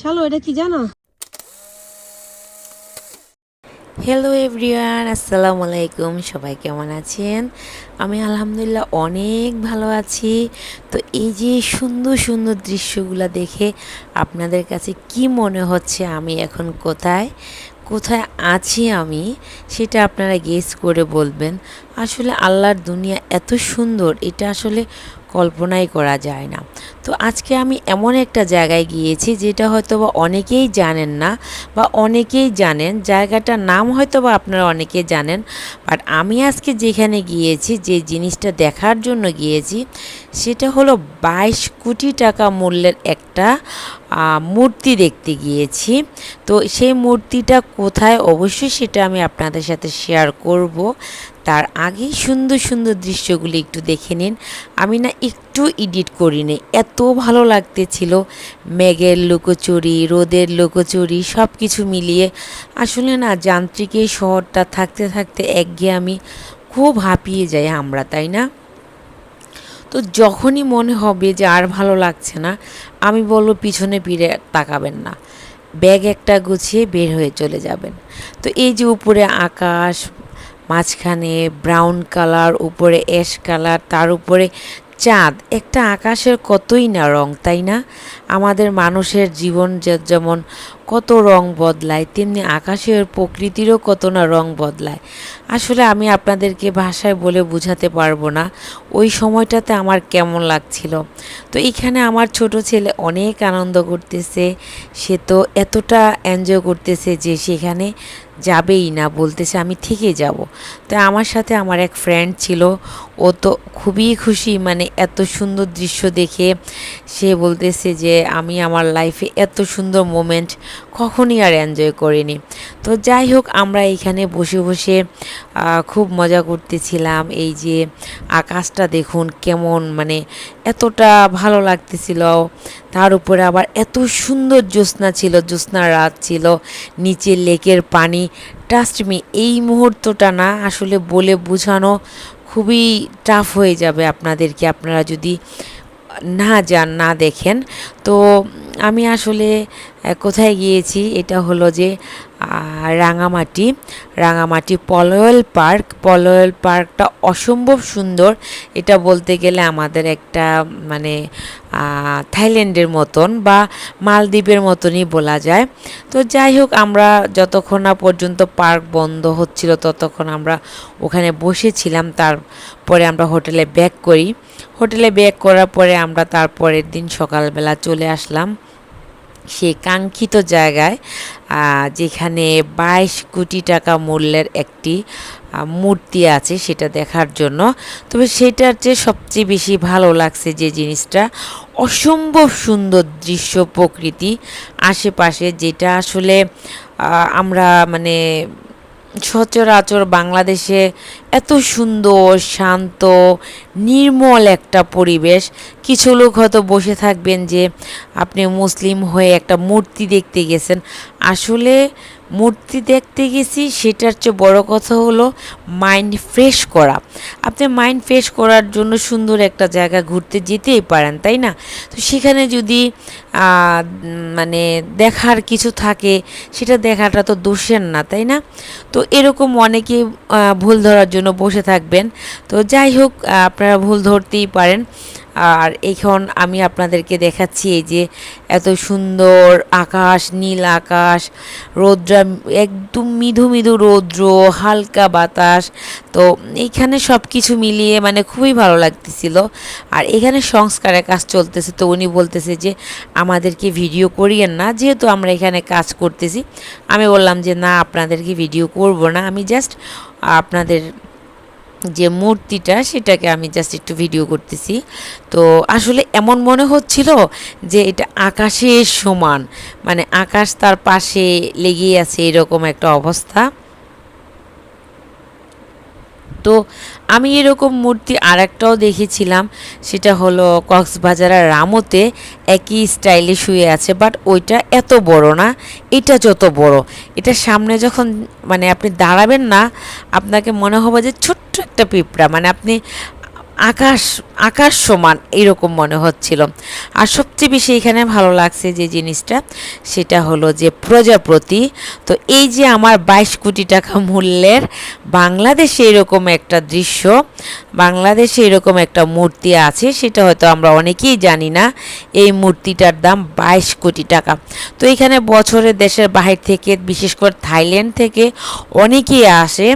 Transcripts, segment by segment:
শালো এটা কি জানো? হ্যালো এভরিওয়ান আসসালামু আলাইকুম, সবাই কেমন আছেন? আমি আলহামদুলিল্লাহ অনেক ভালো আছি। তো এই যে সুন্দর সুন্দর দৃশ্যগুলো দেখে আপনাদের কাছে কি মনে হচ্ছে আমি এখন কোথায়? কোথায় আছি আমি? সেটা আপনারা গেস করে বলবেন। আসলে আল্লাহর দুনিয়া এত সুন্দর, এটা আসলে কল্পনাই করা যায় না। তো আজকে আমি এমন একটা জায়গায় গিয়েছি যেটা হয়তো বা অনেকেই জানেন না বা অনেকেই জানেন। জায়গাটার নাম হয়তো বা আপনারা অনেকে জানেন বাট আমি আজকে যেখানে গিয়েছি, যে জিনিসটা দেখার জন্য গিয়েছি, সেটা হলো বাইশ কোটি টাকা মূল্যের একটা মূর্তি দেখতে গিয়েছি। তো সেই মূর্তিটা কোথায়? অবশ্যই সেটা আমি আপনাদের সাথে শেয়ার করব। তার আগে সুন্দর সুন্দর দৃশ্যগুলি একটু দেখে নিন। আমি না একটু এডিট করিনি। এত ভালো লাগতেছিল। মেঘের লুকোচুরি, রোদের লুকোচুরি সব কিছু মিলিয়ে। আসলে না, যান্ত্রিক এই শহরটা থাকতে থাকতে একঘেয়ে আমি খুব হাঁপিয়ে যাই আমরা, তাই না? তো যখনই মনে হবে যে আর ভালো লাগছে না, আমি বলব পিছনে ফিরে তাকাবেন না। ব্যাগ একটা গুছিয়ে বের হয়ে চলে যাবেন। তো এই যে উপরে আকাশ, মাঝখানে ব্রাউন কালার উপরে অ্যাশ কালার তার উপরে চাঁদ, একটা আকাশের কতই না রং, তাই না? আমাদের মানুষের জীবন যেমন কত রং বদলায়, তেমনি আকাশের প্রকৃতিরও কত না রং বদলায়। আসলে আমি আপনাদেরকে ভাষায় বলে বোঝাতে পারব না, ওই সময়টাতে আমার কেমন লাগছিল। তো এখানে আমার ছোট ছেলে অনেক আনন্দ করতেছে, সে তো এতটা এনজয় করতেছে যে সেখানে যাবেই না বলতেছে, আমি থেকে যাব। তো আমার সাথে আমার এক ফ্রেন্ড ছিল, ও তো খুবই খুশি মানে এত সুন্দর দৃশ্য দেখে সে বলতেছে যে, আমি আমার লাইফে এত সুন্দর মোমেন্ট কখনই আর এনজয় করিনি। তো যাই হোক আমরা এখানে বসে বসে খুব মজা করতেছিলাম। এই যে আকাশটা দেখুন কেমন মানে এতটা ভালো লাগতেছিল। তার উপরে আবার এত সুন্দর জ্যোৎস্না ছিল, জ্যোৎস্নার রাত ছিল। নিচে লেকের পানি মি এই মুহূর্তটা না আসলে বলে বোঝানো খুবই টাফ হয়ে যাবে আপনাদেরকে। আপনারা যদি না যান না দেখেন। তো আমি আসলে কোথায় গিয়েছি? এটা হলো যে আহ, রাঙামাটি রাঙামাটি পলয়েল পার্ক। পলয়েল পার্কটা অসম্ভব সুন্দর। এটা বলতে গেলে আমাদের একটা মানে থাইল্যান্ডের মতন বা মালদ্বীপের মতনই বলা যায়। তো যাই হোক আমরা যতক্ষণ না পর্যন্ত পার্ক বন্ধ হচ্ছিল ততক্ষণ আমরা ওখানে বসেছিলাম। তারপরে আমরা হোটেলে ব্যাক করি। হোটেলে ব্যাক করার পরে আমরা তারপরের দিন সকালবেলা চলে আসলাম। সেই কাঙ্ক্ষিত জায়গায়। যেখানে বাইশ কোটি টাকা মূল্যের একটি মূর্তি আছে সেটা দেখার জন্য। তবে সেটার চেয়ে সবচেয়ে বেশি ভালো লাগছে যে জিনিসটা, অসম্ভব সুন্দর দৃশ্য প্রকৃতি আশেপাশে যেটা আসলে আমরা মানে সচরাচর বাংলাদেশে এত সুন্দর, শান্ত, নির্মল একটা পরিবেশ। কিছু লোক হয়তো বসে থাকবেন যে, আপনি মুসলিম হয়ে একটা মূর্তি দেখতে গেছেন। আসলে মূর্তি দেখতে গেছি, সেটার চেয়ে বড় কথা হলো মাইন্ড ফ্রেশ করা। আপনি মাইন্ড ফ্রেশ করার জন্য সুন্দর একটা জায়গা ঘুরতে যেতেই পারেন, তাই না? তো সেখানে যদি মানে দেখার কিছু থাকে, সেটা দেখাটা তো দোষের না, তাই না? তো এরকম অনেকে ভুল ধরার জন্য বসে থাকবেন। তো যাই হোক আপনারা ভুল ধরতেই পারেন। আর এখন আমি আপনাদেরকে দেখাচ্ছি এই যে এত সুন্দর আকাশ, নীল আকাশ, রৌদ্রা, একদম মৃদু মৃদু রৌদ্র, হালকা বাতাস। তো এইখানে সব কিছু মিলিয়ে মানে খুবই ভালো লাগতেছিল। আর এখানে সংস্কারের কাজ চলতেছে। তো উনি বলতেছে যে, আমাদেরকে ভিডিও করিয়েন না। যেহেতু আমরা এখানে কাজ করতেছি, আমি বললাম যে, না, আপনাদেরকে ভিডিও করব না। আমি জাস্ট আপনাদের যে মূর্তিটা সেটাকে আমি জাস্ট একটু ভিডিও করতেছি। তো আসলে এমন মনে হচ্ছিল যে এটা আকাশের সমান মানে আকাশ তার পাশে লেগেই আছে এরকম একটা অবস্থা। তো আমি এরকম মূর্তি আর একটাও দেখেছিলাম, সেটা হলো কক্সবাজারের রামোতে একই স্টাইলে শুয়ে আছে, বাট ওইটা এত বড় না, এটা যত বড়। এটা সামনে যখন মানে আপনি দাঁড়াবেন না, আপনাকে মনে হবে যে ছোট্ট একটা পিঁপড়া মানে আপনি আকাশ আকাশ সমান এরকম মনে হচ্ছিল। আর সবচেয়ে বেশি এখানে ভালো লাগছে যে জিনিসটা, সেটা হলো যে প্রজাপতি। তো এই যে আমার বাইশ কোটি টাকা মূল্যের বাংলাদেশে এরকম একটা দৃশ্য, বাংলাদেশে এরকম একটা মূর্তি আছে, সেটা হয়তো আমরা অনেকেই জানি না, এই মূর্তিটার দাম বাইশ কোটি টাকা। তো এখানে বছরে দেশের বাহির থেকে, বিশেষ করে থাইল্যান্ড থেকে অনেকেই আসে।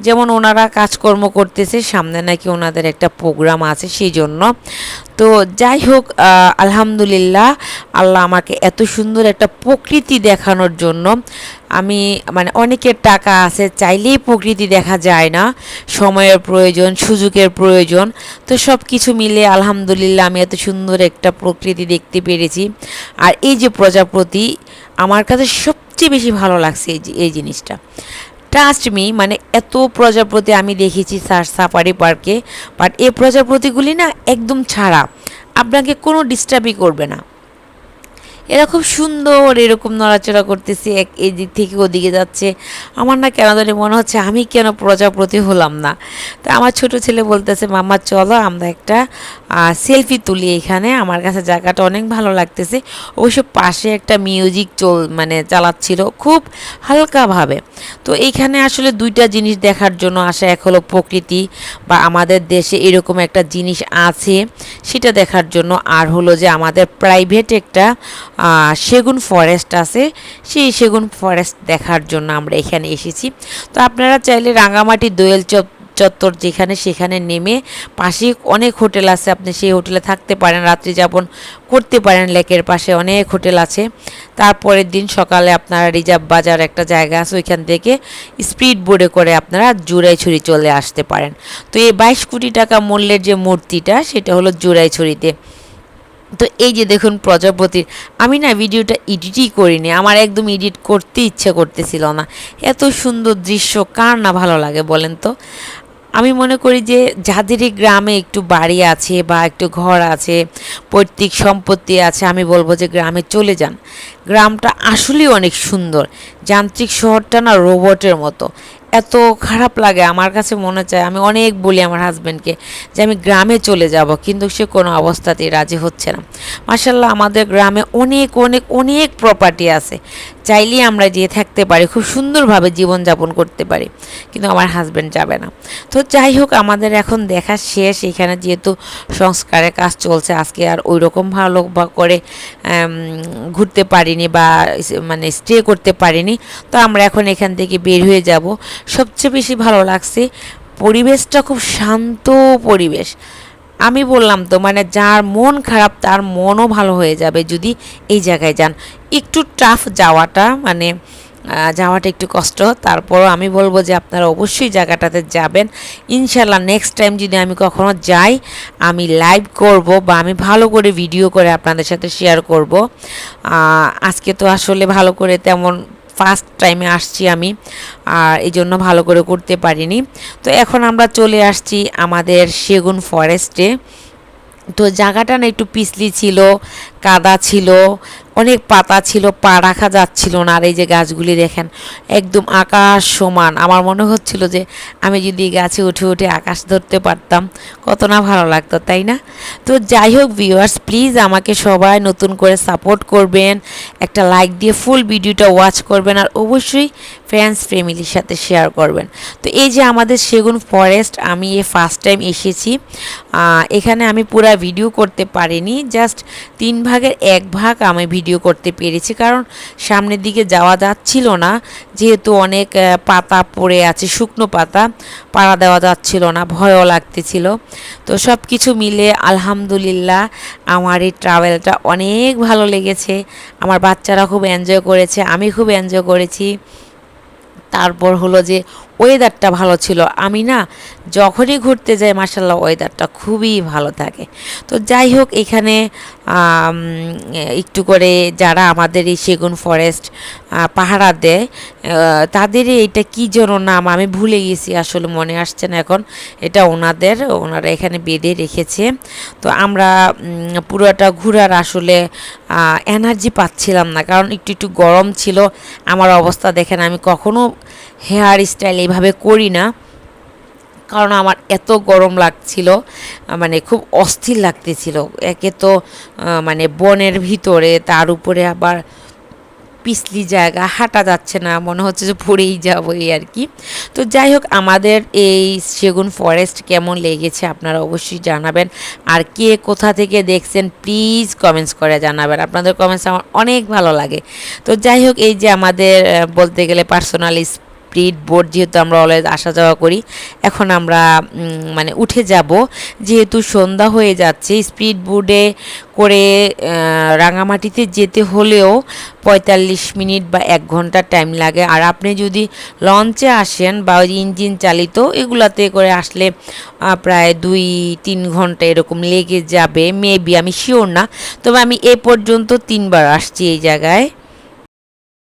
যেমন ওনারা কাজকর্ম করতেছে, সামনে নাকি ওনাদের একটা প্রোগ্রাম আছে সেই জন্য তো যাই হোক আলহামদুলিল্লাহ, আল্লাহ আমাকে এত সুন্দর একটা প্রকৃতি দেখানোর জন্য আমি মানে অনেকের টাকা আছে, চাইলেই প্রকৃতি দেখা যায় না। সময়ের প্রয়োজন, সুযোগের প্রয়োজন। তো সব কিছু মিলে আলহামদুলিল্লাহ আমি এত সুন্দর একটা প্রকৃতি দেখতে পেরেছি। আর এই যে প্রজাপতি, আমার কাছে সবচেয়ে বেশি ভালো লাগছে এই জিনিসটা। ট্রাস্ট মি মানে এত প্রজাপতি আমি দেখেছি সার সাফারি পার্কে বাট এই প্রজাপতিগুলি না একদম ছাড়া। আপনাকে কোনো ডিস্টার্বই করবে না। এরা খুব সুন্দর এরকম নড়াচড়া করতেছে, এক এই দিক থেকে ওদিকে যাচ্ছে। আমার না কেন জানি মনে হচ্ছে আমি কেন প্রজাপতি হলাম না। তা আমার ছোট ছেলে বলতেছে মামা চলো আমরা একটা সেলফি তুলি এখানে। আমার কাছে জায়গাটা অনেক ভালো লাগতেছে। অবশ্য পাশে একটা মিউজিক চল মানে চালাচ্ছিল খুব হালকাভাবে। তো এইখানে আসলে দুইটা জিনিস দেখার জন্য আসা এক হলো প্রকৃতি বা আমাদের দেশে এরকম একটা জিনিস আছে, সেটা দেখার জন্য। আর হলো যে আমাদের প্রাইভেট একটা সেগুন ফরেস্ট আছে। সেই সেগুন ফরেস্ট দেখার জন্য আমরা এখানে এসেছি। তো আপনারা চাইলে রাঙামাটি দোয়েল চপ চত্বর যেখানে সেখানে নেমে পাশে অনেক হোটেল আছে। আপনি সেই হোটেলে থাকতে পারেন, রাত্রি যাপন করতে পারেন, লেকের পাশে অনেক হোটেল আছে। তারপরের দিন সকালে আপনারা রিজার্ভ বাজার একটা জায়গা আছে, ওইখান থেকে স্পিড বোর্ডে করে আপনারা জুড়াইছড়ি চলে আসতে পারেন। তো এই বাইশ কোটি টাকা মূল্যের যে মূর্তিটা, সেটা হলো জুড়াইছড়িতে। তো এই যে দেখুন প্রজাপতির আমি না ভিডিওটা এডিটই করিনি, আমার একদম এডিট করতে ইচ্ছে করতেছিল না। এত সুন্দর দৃশ্য, কার না ভালো লাগে বলেন তো? আমি মনে করি যে যাদেরই গ্রামে একটু বাড়ি আছে বা একটু ঘর আছে, পৈতৃক সম্পত্তি আছে, আমি বলব যে গ্রামে চলে যান। গ্রামটা আসলেই অনেক সুন্দর। যান্ত্রিক শহরটা না রোবটের মতো। এত খারাপ লাগে, আমার কাছে মনে চায়, আমি অনেক বলি আমার হাজব্যান্ডকে যে আমি গ্রামে চলে যাব, কিন্তু সে কোনো অবস্থাতেই রাজি হচ্ছে না। মাসাল্লাহ আমাদের গ্রামে অনেক অনেক অনেক প্রপার্টি আছে। চাইলেই আমরা যেয়ে থাকতে পারি, খুব সুন্দরভাবে জীবনযাপন করতে পারি, কিন্তু আমার হাজব্যান্ড যাবে না। তো যাই হোক, আমাদের এখন দেখা শেষ, এখানে যেহেতু সংস্কারের কাজ চলছে, আজকে আর ওই রকম ভালো বা করে ঘুরতে পারিনি বা মানে স্টে করতে পারিনি, তো আমরা এখন এখান থেকে বের হয়ে যাব। সবচেয়ে বেশি ভালো লাগছে। পরিবেশটা খুব শান্ত পরিবেশ। আমি বললাম তো মানে যার মন খারাপ তার মনও ভালো হয়ে যাবে যদি এই জায়গায় যান। একটু টাফ যাওয়াটা মানে যাওয়াটা একটু কষ্ট। তারপরও আমি বলব যে আপনারা অবশ্যই জায়গাটাতে যাবেন। ইনশাল্লাহ নেক্সট টাইম যদি আমি কখনো যাই, আমি লাইভ করব বা আমি ভালো করে ভিডিও করে আপনাদের সাথে শেয়ার করব। আজকে তো আসলে ভালো করে তেমন ফার্স্ট টাইমে আসছি আমি, আর এই জন্য ভালো করে করতে পারিনি। তো এখন আমরা চলে আসছি আমাদের সেগুন ফরেস্টে তো জায়গাটা না একটু পিছলি ছিল, কাদা ছিল অনেক পাতা ছিল, পা রাখা যাচ্ছিল না আর এই যে গাছগুলি দেখেন, একদম আকাশ সমান। আমার মনে হচ্ছিল যে আমি যদি গাছে উঠে উঠে আকাশ ধরতে পারতাম, কত না ভালো লাগতো, তাই না? তো যাই হোক ভিউয়ার্স প্লিজ আমাকে সবাই নতুন করে সাপোর্ট করবেন, একটা লাইক দিয়ে ফুল ভিডিওটা ওয়াচ করবেন আর অবশ্যই ফ্রেন্ডস ফ্যামিলির সাথে শেয়ার করবেন। তো এই যে আমাদের সেগুন ফরেস্ট আমি এ ফার্স্ট টাইম এসেছি। এখানে আমি পুরা ভিডিও করতে পারিনি জাস্ট তিন ভাগের এক ভাগ আমি ভিডিও করতে পেরেছি, কারণ সামনের দিকে যাওয়া যাচ্ছিল না। যেহেতু অনেক পাতা পড়ে আছে, শুকনো পাতা, পাড়া দেওয়া যাচ্ছিল না, ভয়ও লাগতেছিল। তো সব কিছু মিলে আলহামদুলিল্লাহ আমার এই ট্রাভেলটা অনেক ভালো লেগেছে। আমার বাচ্চারা খুব এনজয় করেছে, আমি খুব এনজয় করেছি। তারপর হলো যে ওয়েদারটা ভালো ছিল। আমি না যখনই ঘুরতে যাই মার্শাল্লাহ ওয়েদারটা খুবই ভালো থাকে। তো যাই হোক, এখানে একটু করে যারা আমাদের এই সেগুন ফরেস্ট পাহারা দেয় তাদের এটা কী জন্য নাম, আমি ভুলে গেছি, আসলে মনে আসছে না এখন। এটা ওনাদের, ওনারা এখানে বেঁধে রেখেছে। তো আমরা পুরোটা ঘোরার আসলে এনার্জি পাচ্ছিলাম না। কারণ একটু একটু গরম ছিল। আমার অবস্থা দেখেন, আমি কখনো হেয়ার স্টাইল এইভাবে করি না। কারণ আমার এত গরম লাগছিল মানে খুব অস্থির লাগতেছিল। একে তো মানে বনের ভিতরে, তার উপরে আবার পিছলি জায়গা, হাঁটা যাচ্ছে না, মনে হচ্ছে যে পড়েই যাব এই আর কি। তো যাই হোক, আমাদের এই সেগুন ফরেস্ট কেমন লেগেছে আপনারা অবশ্যই জানাবেন। আর কে কোথা থেকে দেখছেন প্লিজ কমেন্টস করে জানাবেন। আপনাদের কমেন্টস আমার অনেক ভালো লাগে। তো যাই হোক, এই যে আমাদের বলতে গেলে পার্সোনাল স্পিড বোট যেহেতু আমরা অলওয়েজ আসা যাওয়া করি, এখন আমরা মানে উঠে যাব। যেহেতু সন্ধ্যা হয়ে যাচ্ছে, স্পিড বোর্ডে করে রাঙামাটিতে যেতে হলেও পঁয়তাল্লিশ মিনিট বা এক ঘণ্টা টাইম লাগে। আর আপনি যদি লঞ্চে আসেন বা ওই ইঞ্জিন চালিত, এগুলাতে করে আসলে প্রায় দুই, তিন ঘণ্টা এরকম লেগে যাবে। মেবি আমি শিওর না। তবে আমি এ পর্যন্ত তিনবার আসছি এই জায়গায়।